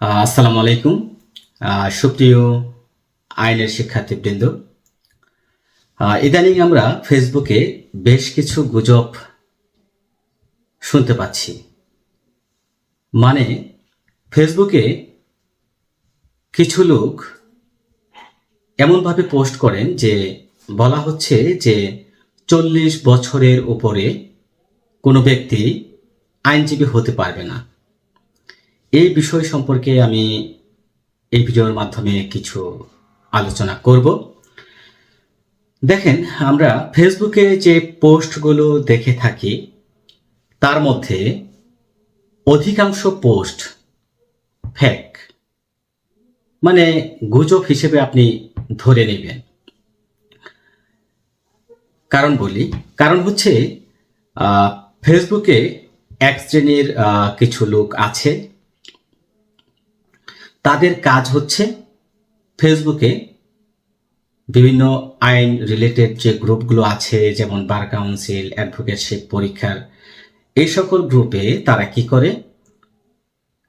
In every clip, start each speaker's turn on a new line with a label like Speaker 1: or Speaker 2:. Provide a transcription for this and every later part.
Speaker 1: আসসালামু আলাইকুম। সুপ্রিয় আইনের শিক্ষার্থীবৃন্দ ইদানিং আমরা ফেসবুকে বেশ কিছু গুজব শুনতে পাচ্ছি। মানে ফেসবুকে কিছু লোক এমনভাবে পোস্ট করেন যে বলা হচ্ছে যে চল্লিশ বছরের উপরে কোনো ব্যক্তি আইনজীবী হতে পারবে না। এই বিষয় সম্পর্কে আমি এই ভিডিওর মাধ্যমে কিছু আলোচনা করব। দেখেন, আমরা ফেসবুকে যে পোস্টগুলো দেখে থাকি, তার মধ্যে অধিকাংশ পোস্ট ফেক মানে গুজব হিসেবে আপনি ধরে নেবেন। কারণ বলি, কারণ হচ্ছে ফেসবুকে এক শ্রেণির কিছু লোক আছে তাদের কাজ হচ্ছে ফেসবুকে বিভিন্ন আইন রিলেটেড যে গ্রুপগুলো আছে, যেমন বার কাউন্সিল অ্যাডভোকেটশিপ পরীক্ষার, এই সকল গ্রুপে তারা কি করে?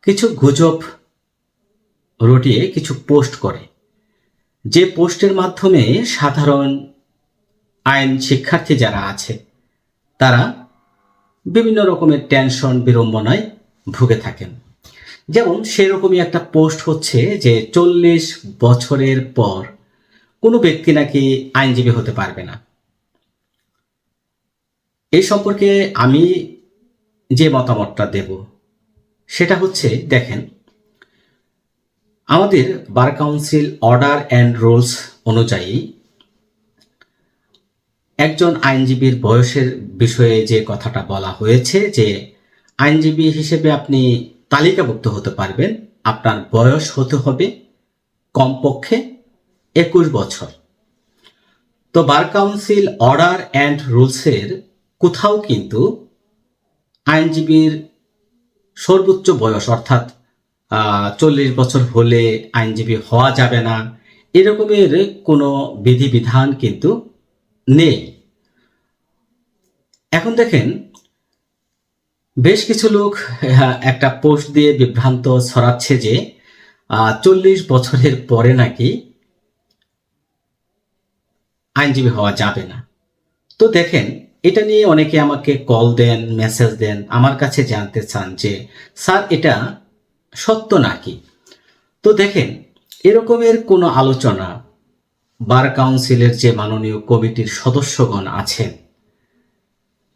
Speaker 1: কিছু গুজব রটিয়ে কিছু পোস্ট করে। যে পোস্টের মাধ্যমে সাধারণ আইন শিক্ষার্থী যারা আছে, তারা বিভিন্ন রকমের টেনশন বিড়ম্বনায় ভুগে থাকেন। যেমন সেরকমই একটা পোস্ট হচ্ছে যে চল্লিশ বছরের পর কোনো ব্যক্তি নাকি আইনজীবী হতে পারবে না। এই সম্পর্কে আমি যে মতামতটা দেব, সেটা হচ্ছে, দেখেন, আমাদের bar council order and rules অনুযায়ী একজন আইনজীবীর বয়সের বিষয়ে যে কথাটা বলা হয়েছে যে আইনজীবী হিসেবে আপনি তালিকাভুক্ত হতে পারবেন। আপনার বয়স হতে হবে কমপক্ষে একুশ বছর। তো বার কাউন্সিল অর্ডার অ্যান্ড রুলসের কোথাও কিন্তু আইনজীবীর সর্বোচ্চ বয়স, অর্থাৎ চল্লিশ বছর হলে আইনজীবী হওয়া যাবে না, এরকমের কোনো বিধিবিধান কিন্তু নেই। এখন দেখেন বেশ কিছু লোক একটা পোস্ট দিয়ে বিভ্রান্ত ছড়াচ্ছে যে চল্লিশ বছরের পরে নাকি আইনজীবী হওয়া যাবে না। তো দেখেন, এটা নিয়ে অনেকে আমাকে কল দেন, মেসেজ দেন, আমার কাছে জানতে চান যে, স্যার, এটা সত্য নাকি? তো দেখেন, এরকমের কোনো আলোচনা বার কাউন্সিলের যে মাননীয় কমিটির সদস্যগণ আছেন,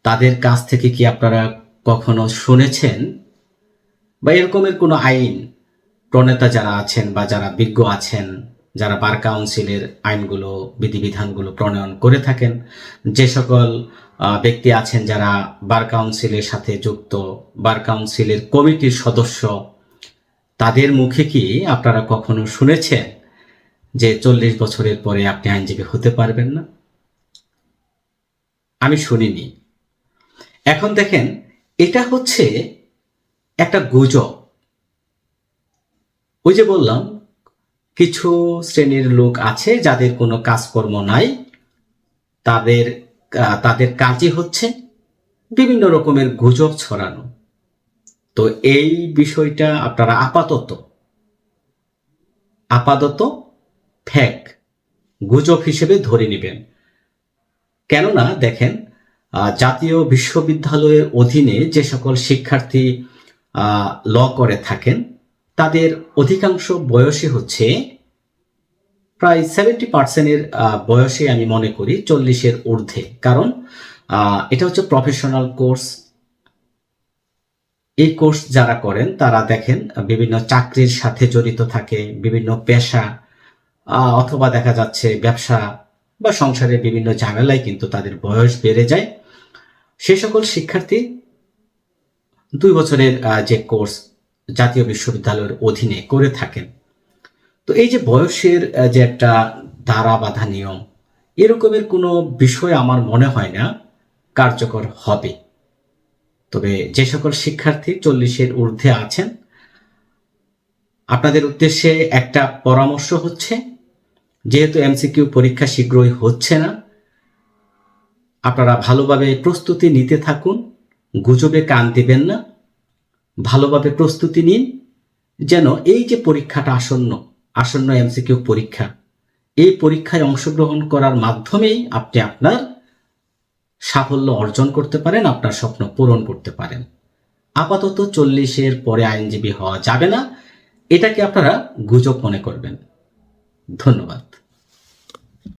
Speaker 1: তাদের কাছ থেকে কি আপনারা কখনো শুনেছেন? বা এরকমের কোনো আইন প্রণেতা যারা আছেন বা যারা বিজ্ঞ আছেন, যারা বার কাউন্সিলের আইনগুলো, বিধিবিধানগুলো প্রণয়ন করে থাকেন, যে সকল ব্যক্তি আছেন যারা বার কাউন্সিলের সাথে যুক্ত, বার কাউন্সিলের কমিটির সদস্য, তাদের মুখে কি আপনারা কখনো শুনেছেন যে চল্লিশ বছরের পরে আপনি আইনজীবী হতে পারবেন না? আমি শুনিনি। এখন দেখেন এটা হচ্ছে একটা গুজব। ওই যে বললাম, কিছু শ্রেণির লোক আছে যাদের কোনো কাজকর্ম নাই। তাদের তাদের কাজই হচ্ছে বিভিন্ন রকমের গুজব ছড়ানো। তো এই বিষয়টা আপনারা আপাতত আপাতত ফ্যাক গুজব হিসেবে ধরে নেবেন। কেননা, দেখেন জাতীয় বিশ্ববিদ্যালয়ের অধীনে যে সকল শিক্ষার্থী ল করে থাকেন, তাদের অধিকাংশ বয়সই হচ্ছে প্রায় সেভেন্টি পার্সেন্টের বয়সে আমি মনে করি চল্লিশের ঊর্ধ্বে। কারণ এটা হচ্ছে প্রফেশনাল কোর্স এই কোর্স যারা করেন, তারা দেখেন বিভিন্ন চাকরির সাথে জড়িত থাকে, বিভিন্ন পেশা অথবা দেখা যাচ্ছে ব্যবসা বা সংসারের বিভিন্ন ঝামেলায় কিন্তু তাদের বয়স বেড়ে যায়। সে সকল শিক্ষার্থী দুই বছরের যে কোর্স জাতীয় বিশ্ববিদ্যালয়ের অধীনে করে থাকেন। তো এই যে বয়সের যে একটা ধারা বাধা নিয়ম, এরকমের কোনো বিষয় আমার মনে হয় না কার্যকর হবে। তবে যে সকল শিক্ষার্থী চল্লিশের ঊর্ধ্বে আছেন, আপনাদের উদ্দেশ্যে একটা পরামর্শ হচ্ছে, যেহেতু এমসিকিউ পরীক্ষা শীঘ্রই হচ্ছে না আপনারা ভালোভাবে প্রস্তুতি নিতে থাকুন, গুজবে কান দিবেন না। ভালোভাবে প্রস্তুতি নিন, যেন এই যে পরীক্ষাটা আসন্ন আসন্ন এমসিকিউ পরীক্ষা, এই পরীক্ষায় অংশগ্রহণ করার মাধ্যমেই আপনি আপনার সাফল্য অর্জন করতে পারেন, আপনার স্বপ্ন পূরণ করতে পারেন। আপাতত চল্লিশের পরে আইনজীবী হওয়া যাবে না, এটাকে আপনারা গুজব মনে করবেন। ধন্যবাদ।